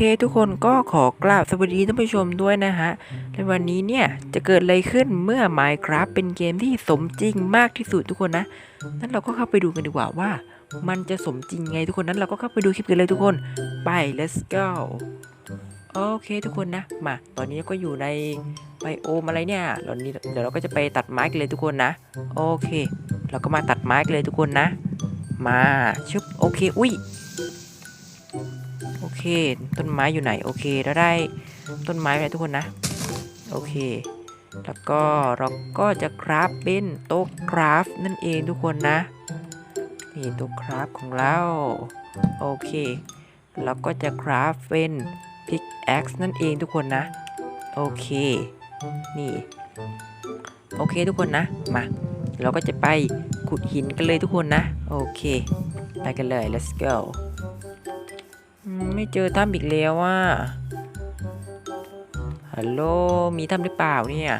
เคทุกคนก็ขอกราบสวัสดีท่านผู้ชมด้วยนะฮะ ในวันนี้เนี่ยจะเกิดอะไรขึ้นเมื่อ Minecraft เป็นเกมที่สมจริงมากที่สุดทุกคนนะ นั้นเราก็เข้าไปดูกันดีกว่าว่า มันจะสมจริงไงทุกคนนั้นเราก็เข้าไปดูคลิปกันเลยทุกคน ไป let's go โอเคทุกคนนะ มา ตอนนี้ก็อยู่ในไบโอมอะไรเนี่ยตอนนี้เดี๋ยวเราก็จะไปตัดไม้กันเลยทุกคนนะ โอเค เราก็มาตัดไม้กันเลยทุกคนนะ มาชึบโอเค อุ้ย เค ต้นไม้อยู่ไหน โอเคเราได้ต้นไม้แล้วทุกคนนะ โอเค แล้วก็เราก็จะคราฟเป็นโต๊ะคราฟนั่นเองทุกคนนะนี่โต๊ะคราฟของเรา โอเค เราก็จะคราฟเป็นพิกแอ็กซ์นั่นเองทุกคนนะ โอเค นี่ โอเคทุกคนนะ มา เราก็จะไปขุดหินกันเลยทุกคนนะ โอเค ไปกันเลย let's go ไม่เจอถ้ำอีกแล้วว่าฮัลโหลมีถ้ำหรือเปล่าเนี่ย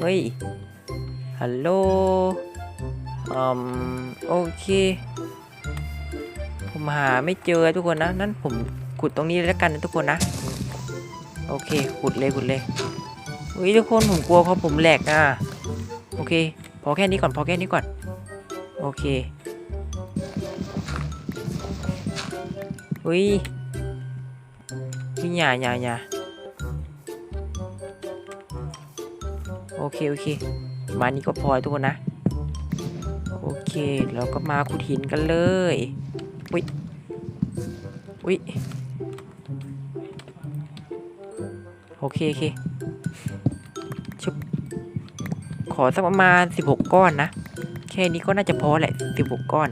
เฮ้ยฮัลโหลอืมโอเค ผมหาไม่เจอทุกคนนะนั่นผมขุดตรงนี้แล้วกันนะทุกคนนะโอเคขุดเลยขุดเลยเฮ้ยทุกคนผมกลัวเพราะผมแหลกอะโอเค พอแค่นี้ก่อนพอแค่นี้ก่อน โอเค อุ้ยพี่หยาหยาหยาโอเค โอเค มานี่ก็พอทุกคนนะ โอเค เราก็มาขุดหินกันเลย อุ้ย อุ้ย โอเค โอเค ชุบ ขอสักประมาณ16 ก้อนนะ แค่นี้ก็น่าจะพอแหละ 16 ก้อน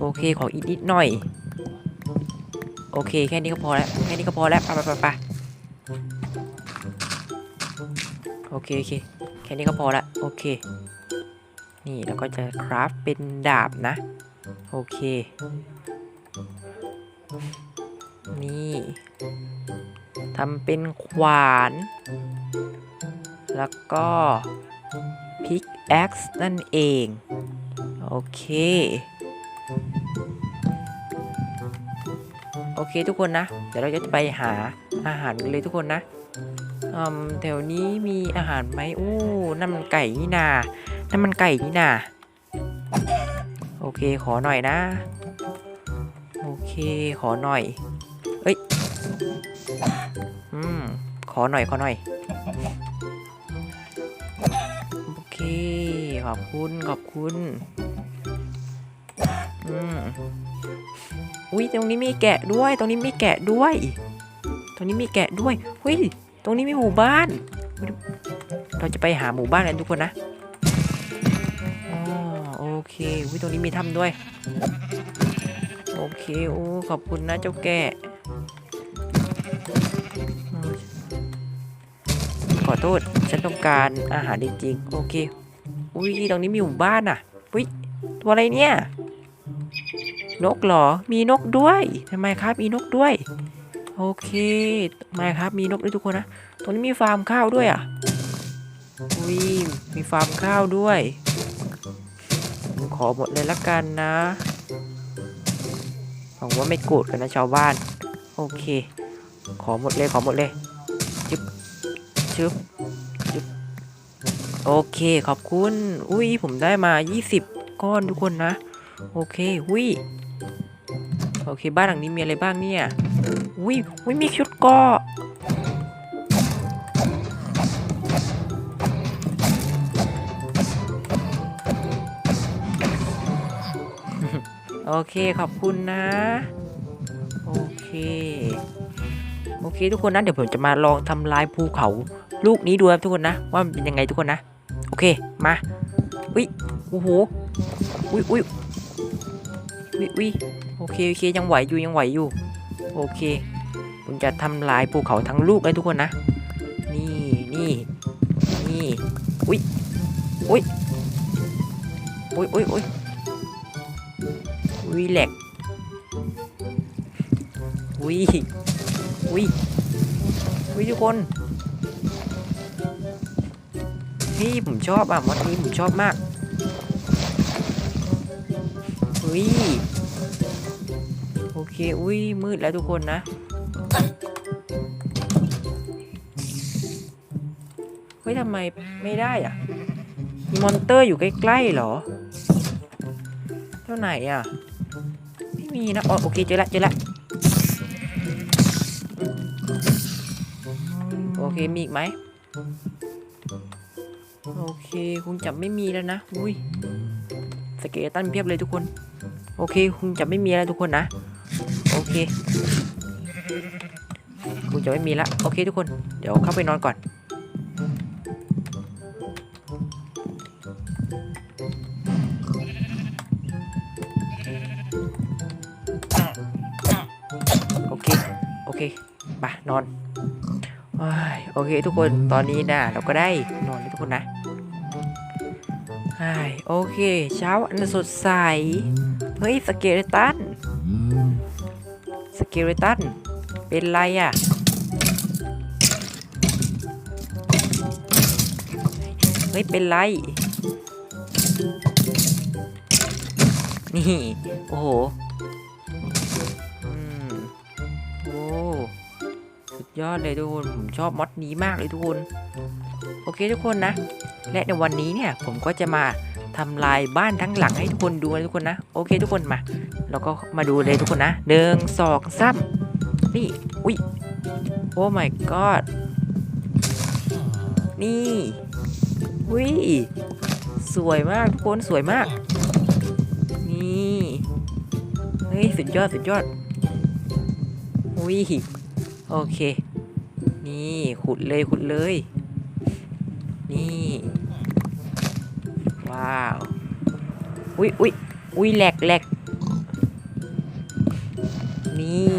โอเคขออีกนิดหน่อย โอเคแค่นี้ก็พอแล้วแค่นี้ก็พอแล้วไปไปไปไปโอเคโอเคแค่นี้ก็พอละโอเค นี่แล้วก็จะคราฟเป็นดาบนะ โอเค นี่ทำเป็นขวาน แล้วก็พิกแอ็กซ์นั่นเอง โอเค โอเคทุกคนนะ เดี๋ยวเราจะไปหาอาหารกันเลยทุกคนนะแถวนี้มีอาหารไหมโอ้นั่นมันไก่นี่นานั่นมันไก่นี่นาโอเคขอหน่อยนะ โอเคขอหน่อยเอ้ยอืมขอหน่อยขอหน่อยโอเคขอบคุณขอบคุณอืม อุ้ยตรงนี้มีแกะด้วย ตรงนี้มีแกะด้วย ตรงนี้มีแกะด้วยอุ้ยตรงนี้มีหมู่บ้าน เราจะไปหาหมู่บ้านกันทุกคนนะโอเคอุ้ยตรงนี้มีถ้ำด้วย โอเคโอ้ขอบคุณนะเจ้าแกะขอโทษ ฉันต้องการอาหารจริงๆ โอเค อุ้ย ตรงนี้มีหมู่บ้านอะ อุ้ย ตัวอะไรเนี่ย นกเหรอ มีนกด้วยทำไมครับ มีนกด้วย โอเคทำไมครับ มีนกด้วยทุกคนนะ ตรงนี้มีฟาร์มข้าวด้วยอะอุ้ยมีฟาร์มข้าวด้วย ผมขอหมดเลยละกันนะหวังว่าไม่โกรธกันนะชาวบ้าน โอเค ขอหมดเลย ขอหมดเลยจึ๊บจึ๊บจึ๊บโอเค ขอบคุณ อุ้ย ผมได้มา 20 ก้อนทุกคนนะ โอเค อุ้ย โอเคบ้านหลังนี้มีอะไรบ้างเนี่ยอุ้ยอุ้ยมีชุดเกราะโอเคขอบคุณนะ โอเค โอเค ทุกคนนะเดี๋ยวผมจะมาลองทำลายภูเขาลูกนี้ดูครับทุกคนนะ ว่ามันเป็นยังไงทุกคนนะ โอเคมาอุ้ยโอ้โหอุ้ยอุ้ย อุ้ยอุ้ยโอเคโอเคยังไหวอยู่ยังไหวอยู่โอเคผมจะทำลายภูเขาทั้งลูกเลยทุกคนนะ นี่นี่นี่อุ้ยอุ้ยอุ้ยอุ้ยอุ้ยอุ้ยแหลกอุ้ยอุ้ยอุ้ยทุกคนนี่ผมชอบอะมอดนี้ผมชอบมาก้ยโอเคอุ้ยมืดแล้วทุกคนนะเฮ้ยทำไมไม่ได้อะมีมอนเตอร์อยู่ใกล้ๆหรอเท่าไหนอะไม่มีนะอ๋อโอเคเจอละเจอละโอเคมีอีกไหมโอเคคงจะไม่มีแล้วนะ อุ้ย สเกเลตันเพียบเลยทุกคน โอเคคงจะไม่มีแล้วทุกคนนะ โอเคคงจะไม่มีละโอเคทุกคน เดี๋ยวเข้าไปนอนก่อน โอเค โอเคไปนอนโอเคทุกคนตอนนี้นะเราก็ได้นอนแล้วทุกคนนะโอเค เช้าอันสดใส เฮ้ยสเกเลตันสเกเลตันเป็นไรอะเฮ้ยเป็นไรนี่ โอ้โหโอ้สุดยอดเลยทุกคน ผมชอบมอดนี้มากเลยทุกคน โอเคทุกคนนะ และในวันนี้เนี่ยผมก็จะมา ทำลายบ้านทั้งหลังให้ทุกคนดูนะทุกคนนะ โอเคทุกคนมาเราก็มาดูเลยทุกคนนะหนึ่งสองสามนี่อุ้ยโอ้ my god นี่อุ้ยสวยมากทุกคนสวยมาก นี่เฮ้ยสุดยอดสุดยอดอุ้ยโอเค นี่ขุดเลยขุดเลย ว้าว อุ้ยอุ้ยอุ้ยแหลกแหลกนี่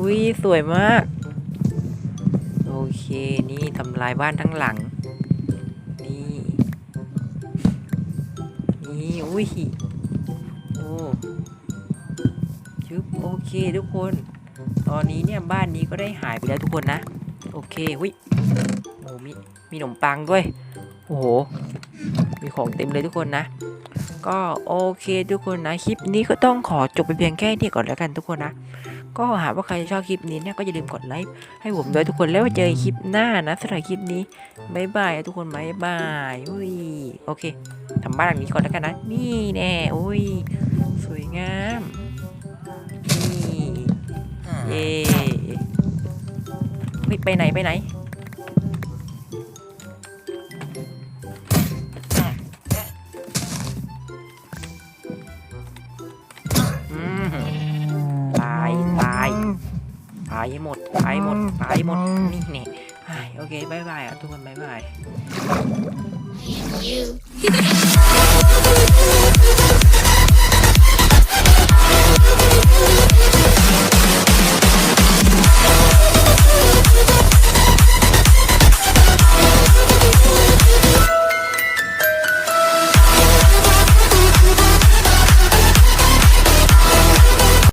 อุ้ยสวยมาก โอเค นี่ทำลายบ้านทั้งหลัง นี่ นี่ อุ้ยโอ้ชึบโอเคทุกคน ตอนนี้เนี่ยบ้านนี้ก็ได้หายไปแล้วทุกคนนะ โอเคหุยโอ้มีมีขนมปังด้วย โอ้โห มีของเต็มเลยทุกคนนะ ก็โอเคทุกคนนะ คลิปนี้ก็ต้องขอจบไปเพียงแค่นี้ก่อนแล้วกันทุกคนนะ ก็หากว่าใครชอบคลิปนี้เนี่ยก็อย่าลืมกดไลค์ให้ผมด้วยทุกคนแล้วเจอคลิปหน้านะสำหรับคลิปนี้บายบายทุกคนบายบายอุ้ยโอเคทำบ้านหลังนี้ก่อนแล้วกันนะ นี่แน่อุ้ยสวยงามนี่เย่ไปไหนไปไหนายให้หมดตายหมดตายหมดนี่เนี่ยโอเคบายบายอะทุกคนบายบาย You.